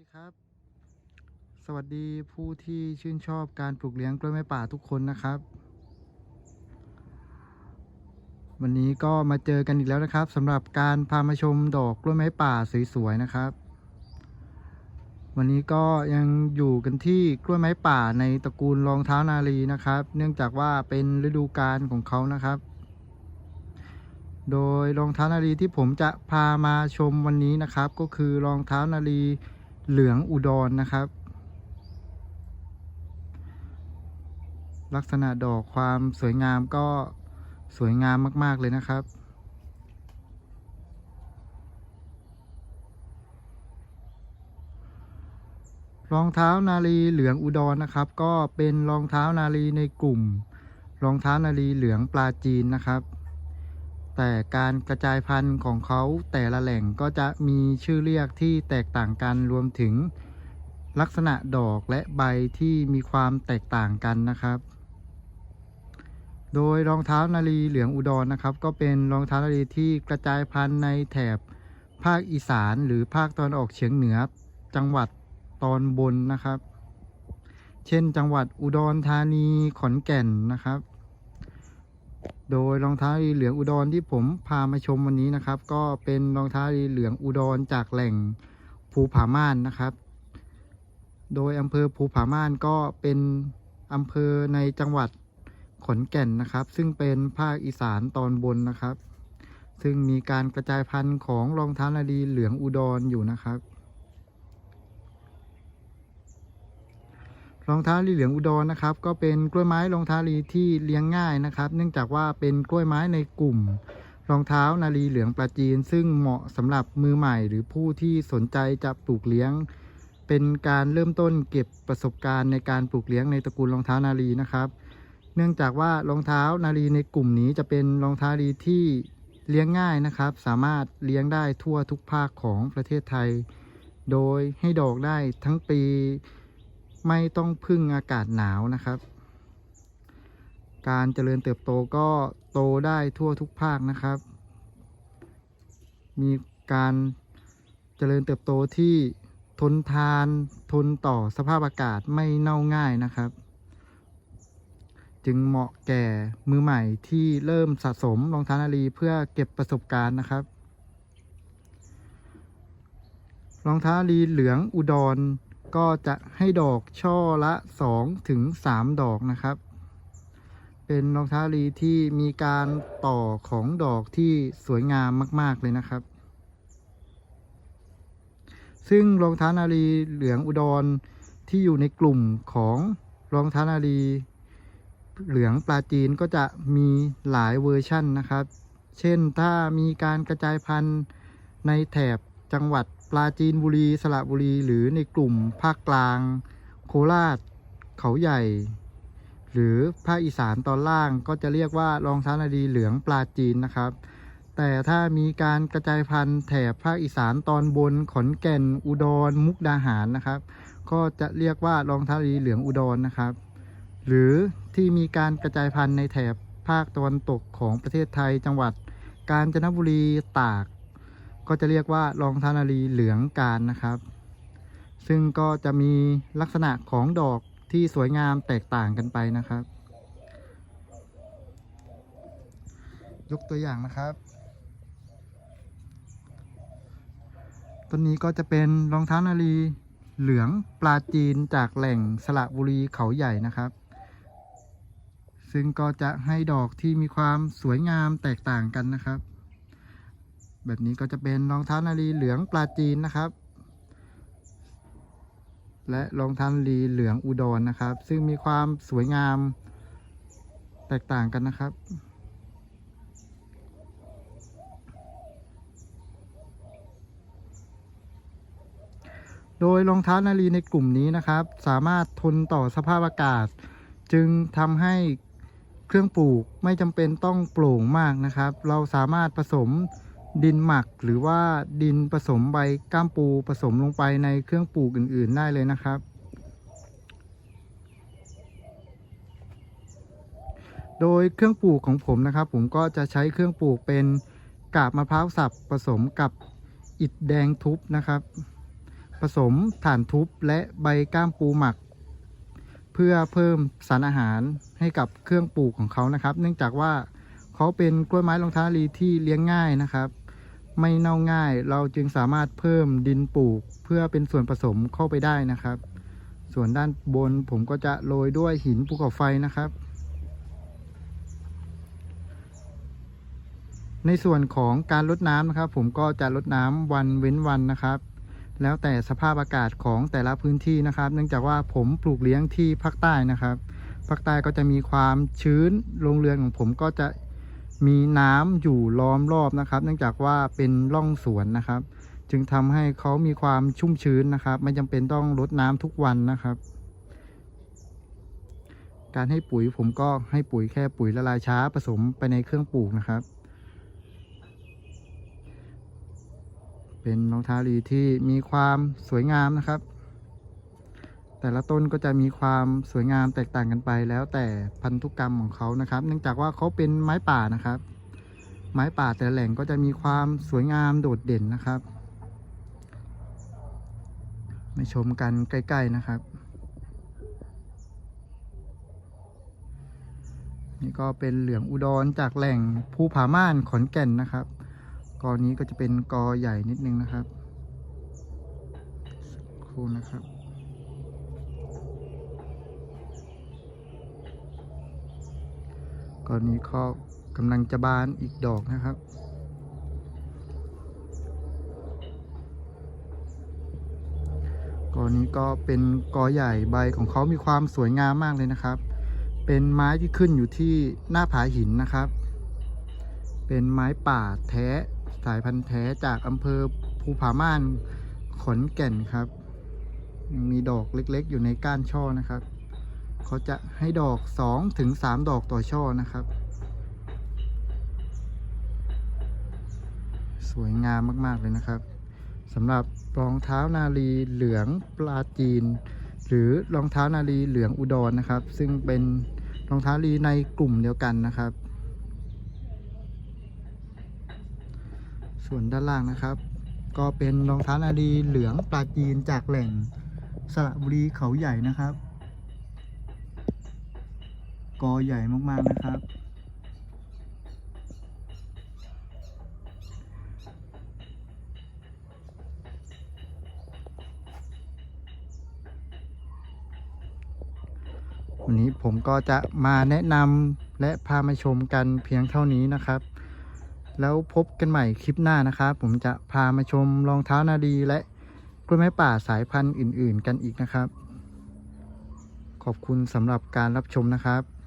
ดีครับ สวัสดีผู้ที่ชื่นชอบการปลูกเลี้ยงกล้วยไม้ป่าทุกคนนะครับ วันนี้ก็มาเจอกันอีกแล้วนะครับสำหรับการพามาชมดอกกล้วยไม้ป่าสวยๆนะครับ วันนี้ก็ยังอยู่กันที่กล้วยไม้ป่าในตระกูลรองเท้านาลีนะครับ เนื่องจากว่าเป็นฤดูกาลของเขานะครับ โดยรองเท้านาลีที่ผมจะพามาชมวันนี้นะครับ ก็คือรองเท้านาลี เหลืองอุดรนะครับ ลักษณะดอกความสวยงามก็สวยงามมาก ๆ เลยนะครับ รองเท้านาลีเหลืองอุดรนะครับ ก็เป็นรองเท้านาลีในกลุ่ม รองเท้านาลีเหลืองปลาจีนนะครับ แต่การกระจายพันธุ์ของเขาแต่ละแหล่งก็จะมีชื่อเรียกที่แตกต่างกันรวมถึงลักษณะดอกและใบที่มีความแตกต่างกันนะครับ โดยรองเท้านาลีเหลืองอุดรนะครับ ก็เป็นรองเท้านาลีที่กระจายพันธุ์ในแถบภาคอีสานหรือภาคตะวันออกเฉียงเหนือจังหวัดตอนบนนะครับ เช่นจังหวัดอุดรธานีขอนแก่นนะครับ โดยรองเท้าลีเหลืองอุดรที่ผมพามาชมวันนี้นะครับ ก็เป็นรองเท้าลีเหลืองอุดรจากแหล่งภูผาม่านนะครับ โดยอำเภอภูผาม่านก็เป็นอำเภอในจังหวัดขอนแก่นนะครับ ซึ่งเป็นภาคอีสานตอนบนนะครับ ซึ่งมีการกระจายพันธุ์ของรองเท้านาลีเหลืองอุดรอยู่นะครับ รองเท้าลีเหลืองอุดรนะครับ ก็เป็นกล้วยไม้รองเท้าลีที่เลี้ยงง่ายนะครับ เนื่องจากว่าเป็นกล้วยไม้ในกลุ่ม รองเท้านาลีเหลืองปลาจีน ซึ่งเหมาะสำหรับมือใหม่ หรือผู้ที่สนใจจะปลูกเลี้ยง เป็นการเริ่มต้นเก็บประสบการณ์ในการปลูกเลี้ยงในตระกูลรองเท้านาลีนะครับ เนื่องจากว่ารองเท้านาลีในกลุ่มนี้จะเป็นรองเท้านาลีที่เลี้ยงง่ายนะครับ สามารถเลี้ยงได้ทั่วทุกภาคของประเทศไทย โดยให้ดอกได้ทั้งปี ไม่ต้องพึ่งอากาศหนาวนะครับ การเจริญเติบโตก็โตได้ทั่วทุกภาคนะครับ มีการเจริญเติบโตที่ทนทานทนต่อสภาพอากาศไม่เน่าง่ายนะครับ จึงเหมาะแก่มือใหม่ที่เริ่มสะสมรองเท้านาลีเพื่อเก็บประสบการณ์นะครับ รองเท้านาลีเหลืองอุดร ก็จะให้ดอกช่อละ2ถึง3ดอกนะครับ เป็นรองเท้าลีที่มีการต่อของดอกที่สวยงามมาก ๆ เลยนะครับ ซึ่งรองเท้านาลีเหลืองอุดรที่อยู่ในกลุ่มของรองเท้านาลีเหลืองปลาจีนก็จะมีหลายเวอร์ชั่นนะครับ เช่นถ้ามีการกระจายพันธุ์ในแถบจังหวัด ปราจีนบุรี สระบุรี หรือในกลุ่มภาคกลาง โคราช เขาใหญ่ หรือภาคอีสานตอนล่างก็จะเรียกว่ารองเท้านาดีเหลืองปลาจีนนะครับ แต่ถ้ามีการกระจายพันธุ์แถบภาคอีสานตอนบน ขอนแก่น อุดร มุกดาหารนะครับ ก็จะเรียกว่ารองเท้านาดีเหลืองอุดรนะครับ หรือที่มีการกระจายพันธุ์ในแถบภาคตะวันตกของประเทศไทยจังหวัดกาญจนบุรี ตาก ก็จะเรียกว่ารองเท้านาลีเหลืองการนะครับ ซึ่งก็จะมีลักษณะของดอกที่สวยงามแตกต่างกันไปนะครับ ยกตัวอย่างนะครับต้นนี้ก็จะเป็นรองเท้านาลีเหลืองปลาจีนจากแหล่งสระบุรีเขาใหญ่นะครับ ซึ่งก็จะให้ดอกที่มีความสวยงามแตกต่างกันนะครับ แบบนี้ก็จะเป็นรองเท้านาลีเหลืองปลาจีนนะครับ และรองเท้านาลีเหลืองอุดรนะครับ ซึ่งมีความสวยงามแตกต่างกันนะครับ โดยรองเท้านาลีในกลุ่มนี้นะครับ สามารถทนต่อสภาพอากาศ จึงทำให้เครื่องปลูกไม่จำเป็นต้องโปร่งมากนะครับ เราสามารถผสม ดินหมักหรือว่าดินผสมใบก้ามปูผสมลงไปในเครื่องปลูกอื่น ๆ ได้เลยนะครับ โดยเครื่องปลูกของผมนะครับ ผมก็จะใช้เครื่องปลูกเป็นกาบมะพร้าวสับผสมกับอิฐแดงทุบนะครับ ผสมถ่านทุบและใบก้ามปูหมัก เพื่อเพิ่มสารอาหารให้กับเครื่องปลูกของเขานะครับ เนื่องจากว่าเขาเป็นกล้วยไม้รองเท้านารีที่เลี้ยงง่ายนะครับ ไม่เน่าง่าย เราจึงสามารถเพิ่มดินปลูก เพื่อเป็นส่วนผสมเข้าไปได้นะครับ ส่วนด้านบนผมก็จะโรยด้วยหินภูเขาไฟนะครับ ในส่วนของการลดน้ำนะครับ ผมก็จะลดน้ำวันเว้นวันนะครับ แล้วแต่สภาพอากาศของแต่ละพื้นที่นะครับ เนื่องจากว่าผมปลูกเลี้ยงที่ภาคใต้นะครับภาคใต้ก็จะมีความชื้นโรงเรือนของผมก็จะ มีน้ำอยู่ล้อมรอบนะครับ เนื่องจากว่าเป็นร่องสวนนะครับ จึงทำให้เขามีความชุ่มชื้นนะครับ ไม่จำเป็นต้องรดน้ำทุกวันนะครับ การให้ปุ๋ยผมก็ให้ปุ๋ยแค่ปุ๋ยละลายช้าผสมไปในเครื่องปลูกนะครับ เป็นรองเท้าลีที่มีความสวยงามนะครับ แต่ละต้นก็จะมีความสวยงามแตกต่างกันไป แล้วแต่พันธุกรรมของเขานะครับ เนื่องจากว่าเขาเป็นไม้ป่านะครับ ไม้ป่าแต่ละแหล่งก็จะมีความสวยงามโดดเด่นนะครับมาชมกันใกล้ๆนะครับ นี่ก็เป็นเหลืองอุดรจากแหล่งภูผาม่านขอนแก่นนะครับกอนี้ก็จะเป็นกอใหญ่นิดนึงนะครับสักครู่นะครับ กอนนี้ก็กำลังจะบานอีกดอกนะครับ กอนี้ก็เป็นกอใหญ่ใบของเขามีความสวยงามมากเลยนะครับ เป็นไม้ที่ขึ้นอยู่ที่หน้าผาหินนะครับ เป็นไม้ป่าแท้สายพันธุ์แท้จากอำเภอภูผาม่านขอนแก่นครับ มีดอกเล็กๆ อยู่ในก้านช่อนะครับ เขาจะให้ดอก2ถึง3ดอกต่อช่อนะครับ สวยงามมาก ๆ เลยนะครับสำหรับรองเท้านาลีเหลืองปลาจีน หรือรองเท้านาลีเหลืองอุดรนะครับ ซึ่งเป็นรองเท้านาลีในกลุ่มเดียวกันนะครับ ส่วนด้านล่างนะครับ ก็เป็นรองเท้านาลีเหลืองปลาจีนจากแหล่งสระบุรีเขาใหญ่นะครับ กอใหญ่มากๆนะครับ วันนี้ผมก็จะมาแนะนำและพามาชมกันเพียงเท่านี้นะครับ แล้วพบกันใหม่คลิปหน้านะครับ ผมจะพามาชมรองเท้านาดีและกล้วยไม้ป่าสายพันธุ์อื่น ๆ กันอีกนะครับขอบคุณสำหรับการรับชมนะครับ